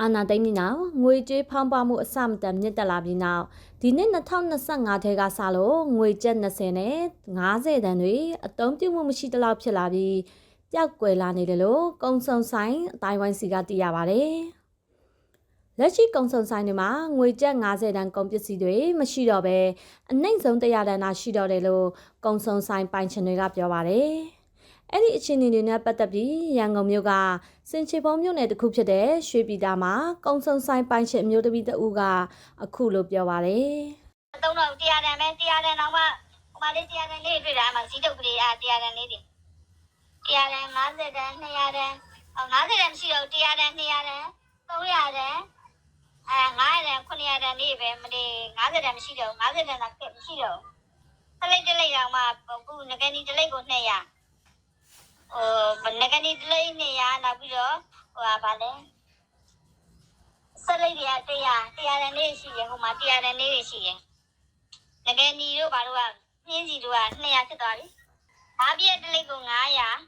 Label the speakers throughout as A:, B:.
A: အာနာသိမ့်ပြီးနောက်ငွေကြေးဖောင်းပွားမှုအစမတန်မြင့်တက်လာပြီးနောက်ဒီနှစ်2025ထဲကစလို့ငွေကျပ်20နဲ့50တန်တွေအသုံးပြုမှုမရှိတလောက်ဖြစ်လာပြီးပျောက်ကွယ်လာနေတယ်လို့ကုံစုံဆိုင်အတိုင်းဝိုင်းစီကသိရပါဗျ။လက်ရှိကုံစုံဆိုင်တွေမှာငွေကျပ်50တန်ကုန်ပစ္စည်းတွေမရှိတော့ဘဲအနှိမ့်ဆုံး100တန်သာရှိတော့တယ်လို့ကုံစုံဆိုင်ပိုင်ရှင်တွေကပြောပါတယ်။ အဲ့ဒီအခြေအနေတွေနဲ့ပတ်သက်ပြီးရန်ကုန်မြို့ကစင်ချေဖုံမြို့နယ်တစ်ခုဖြစ်တဲ့ရွှေပြည်သားမှာကုံစုံဆိုင်ပိုင်ရှင်မျိုးတပီတဦးကအခုလိုပြောပါတယ်
B: အသုံးတော့တရားတန်ပဲတရားတန်တော့မှဟိုမှာလေးတရားတန်လေးတွေ့တာမှစီးတုပ်ကလေးအားတရားတန်လေးတွေတရားတန်50တန်200တန်အော်50တန်မရှိတော့တရားတန်200တန်300တန်အဲ900တန်900တန်လေးပဲမလေး50တန်မရှိတော့50တန်တော့မရှိတော့တလိတ်တလိတ်တော့မှအခုငကနေတလိတ်ကို200 ဟိုငကနေတလိတ်200နောက်ပြီးတော့ဟိုပါလဲဆက်လိုက်ရတရားတရားတန်လေးရှိရင်ဟိုမှာတရားတန်လေးတွေရှိရင်ငကယ်နီတို့ဘာလို့ကနှင်းစီတို့က200ဖြစ်သွားပြီ။ဘာပြည့်တလိတ်ကို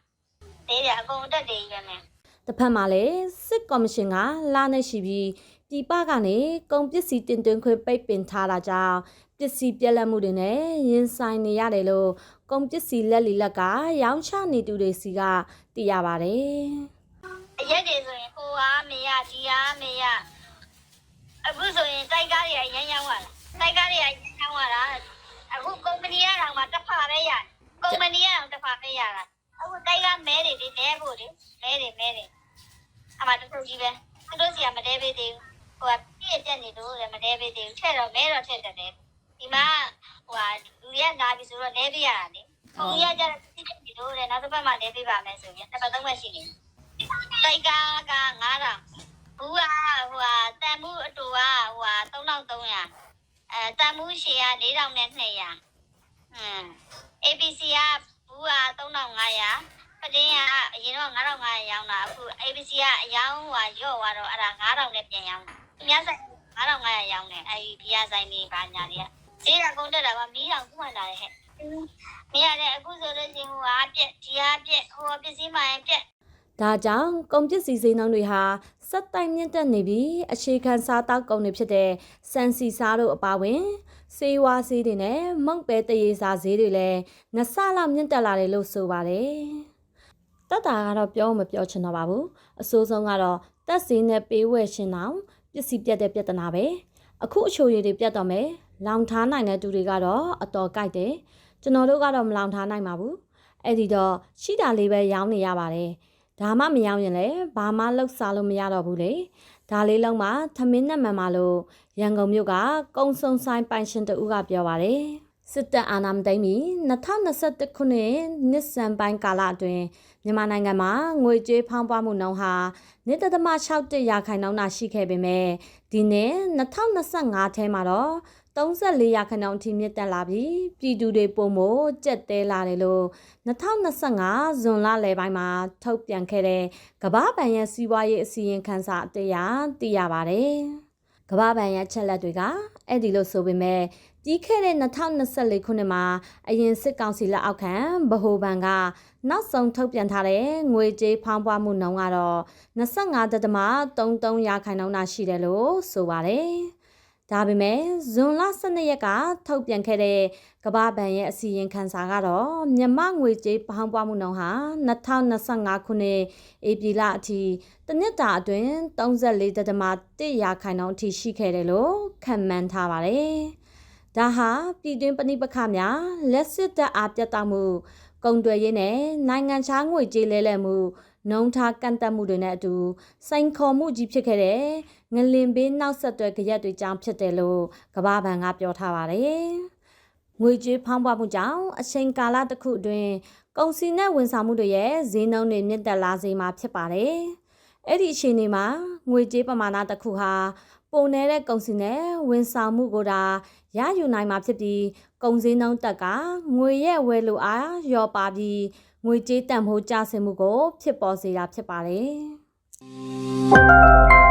B: 900ဒေးရအကုန်တက်တယ်ရွယ်မယ်။
A: တစ်ဖက်မှာလည်းစစ်ကော်မရှင်ကလာနေရှိပြီးပြည်ပကနေကုန်ပစ္စည်းတင်သွင်းခွင့်ပိတ်ပင်ထားတာကြောင့်ပစ္စည်းပြက်လက်မှုတွေနဲ့ရင်ဆိုင်နေရတယ်လို့ ကုန်ပစ္စည်းလက်လီလက်ကရောင်းချနေသူတွေစီကသိရပါတယ်။။
B: အရက်တွေဆိုရင်ဟိုအားမေရဒီအားမေရအခုဆိုရင်တိုက်ကားတွေကရမ်းရမ်းသွားတာ။တိုက်ကားတွေကရမ်းရမ်းသွားတာ။အခုကုမ္ပဏီကတော့မှတစ်ဖာပဲရတယ်။ကုမ္ပဏီကတော့တစ်ဖာပဲရတာ။အခုတိုက်ကားမဲတွေဒီတဲဖို့လေမဲတွေမဲတွေအမှတခုကြီးပဲ။သူတို့စီကမတဲပေးသေးဘူး။ဟိုကပြည့်တက်နေလို့လည်းမတဲပေးသေးဘူး။ထက်တော့မဲတော့ထက်တယ်ဒီမှာ ဟိုဟာလူရလာပြီဆိုတော့လဲပေးရတာလေ။ခုရကြတဲ့တိတိတို့လည်းနောက်တစ်ပတ်မှလဲပေးပါမယ်ဆိုရင်တစ်ပတ်သုံးပတ်ရှိနေ။တိုက်ကားက9000ဘူးကဟိုဟာတန်မှုအတူကဟိုဟာ3300အဲတန်မှုရှည်က4200နဲ့200ဟမ် ABC ကဘူးက3500ပတင်းကအရင်တော့9500ရောင်းတာအခု ABC ကအယောင်းဟိုဟာရော့သွားတော့အဲ့ဒါ9000နဲ့ပြန်ရောင်းအများဆိုင်9500ရောင်းတယ်အဲဒီဒီရဆိုင်နေပါညာတွေက ဈေးကကုန်တက်တာကမီးတောင်ခုမှလာတယ်ဟဲ့မရတဲ့အခုဆိုလို့ချင်းဟိုဟာပြက်ဒီဟာပြက်ဟိုပစ္စည်းမှရင်ပြက်
A: ဒါကြောင့်ကုန်ပစ္စည်းစိမ်းနှုန်းတွေဟာစက်တိုင်မြင့်တက်နေပြီးအခြေခံစားတောက်ကုန်တွေဖြစ်တဲ့စံစီစားတို့အပါအဝင်စေဝါဆေးတွေနဲ့မုန့်ပဲတရေစာဈေးတွေလည်းနှစ်ဆလောက်မြင့်တက်လာတယ်လို့ဆိုပါတယ်။တက်တာကတော့ပြောမပြောချင်တော့ပါဘူး။အစိုးဆုံးကတော့တက်စင်းနဲ့ပေးဝယ်ရှင်အောင်ပစ္စည်းပြတ်တဲ့ပြဿနာပဲ။အခုအချိုရည်တွေပြတ်တော့မယ်။ လောင်ထားနိုင်တဲ့သူတွေကတော့အတော်ကြိုက်တယ်။ကျွန်တော်တို့ကတော့မလောင်ထားနိုင်ပါဘူး။အဲ့ဒီတော့ရှိတာလေးပဲရောင်းနေရပါတယ်။ဒါမှမရောက်ရင်လည်းဘာမှလှုပ်စားလို့မရတော့ဘူးလေဒါလေးလုံးမှာသမင်းနဲ့မှန်ပါလို့ရန်ကုန်မြို့ကကုံစုံဆိုင်ပိုင်ရှင်တဦးကပြောပါတယ်စစ်တပ်အာဏာမသိမ်းမီ2021ခုနှစ်နှစ်စံပိုင်းကာလအတွင်းမြန်မာနိုင်ငံမှာငွေကြေးဖောင်းပွားမှုနှုန်းဟာ1.61ရာခိုင်နှုန်းသာရှိခဲ့ပေမဲ့ဒီနှစ်2025ထဲမှာတော့ 34ရာခိုင်နှုန်းအထိမြင့်တက်လာပြီးပြည်သူတွေပုံမို့ကြက်တဲလာတယ်လို့2025ဇွန်လလယ်ပိုင်းမှာထုတ်ပြန်ခဲ့တဲ့ကမ္ဘာ့ဘဏ်ရဲ့စီးပွားရေးအစီရင်ခံစာအတရားသိရပါတယ်။ကမ္ဘာ့ဘဏ်ရဲ့ချက်လက်တွေကအဲ့ဒီလို့ဆိုပေမဲ့ပြီးခဲ့တဲ့2024ခုနှစ်မှာအရင်စစ်ကောင်စီလက်အောက်ခံဗဟိုဘဏ်ကနောက်ဆုံးထုတ်ပြန်ထားတဲ့ငွေကြေးဖောင်းပွားမှုနှုန်းကတော့25.33ရာခိုင်နှုန်းသာရှိတယ်လို့ဆိုပါတယ်။ ဒါပေမဲ့ဇွန်လ12ရက်ကထုတ်ပြန်ခဲ့တဲ့ကမ္ဘာ့ဘဏ်ရဲ့အစီရင်ခံစာကတော့မြန်မာငွေကြေးပေါင်းပွားမှုနှုန်းဟာ2025ခုနှစ်ဧပြီလအထိတစ်နှစ်တာအတွင်း34.1ရာခိုင်နှုန်းအထိရှိခဲ့တယ်လို့ခန့်မှန်းထားပါတယ်။ဒါဟာပြည်တွင်းပဏိပခများလက်စစ်တပ်အားပြတ်တောက်မှုကုန်သွယ်ရေးနဲ့နိုင်ငံခြားငွေကြေးလဲလှယ်မှု နှုံထားကန့်တက်မှုတွေနဲ့အတူစိန်ခေါ်မှုကြီးဖြစ်ခဲ့တဲ့ငလင်ဘေးနောက်ဆက်တွဲကြရက်တွေကြောင့်ဖြစ်တယ်လို့ကမ္ဘာဘဏ်ကပြောထားပါတယ်။ငွေကြေးဖောင်းပွားမှုကြောင့်အချိန်ကာလတစ်ခုအတွင်းကုန်စည်နဲ့ဝန်ဆောင်မှုတွေရဲ့ဈေးနှုန်းတွေမြင့်တက်လာစေမှာဖြစ်ပါတယ်။အဲ့ဒီအခြေအနေမှာငွေကြေးပမာဏတစ်ခုဟာပုံနေတဲ့ကုန်စည်နဲ့ဝန်ဆောင်မှုကိုဒါရယူနိုင်မှာဖြစ်ပြီးကုန်စည်နှုန်းတက်ကငွေရဲ့ဝယ်လိုအားလျော့ပါပြီး ငွေကြေးတန်ဖိုးကျဆင်းမှုကိုဖြစ်ပေါ်စေတာဖြစ်ပါတယ်။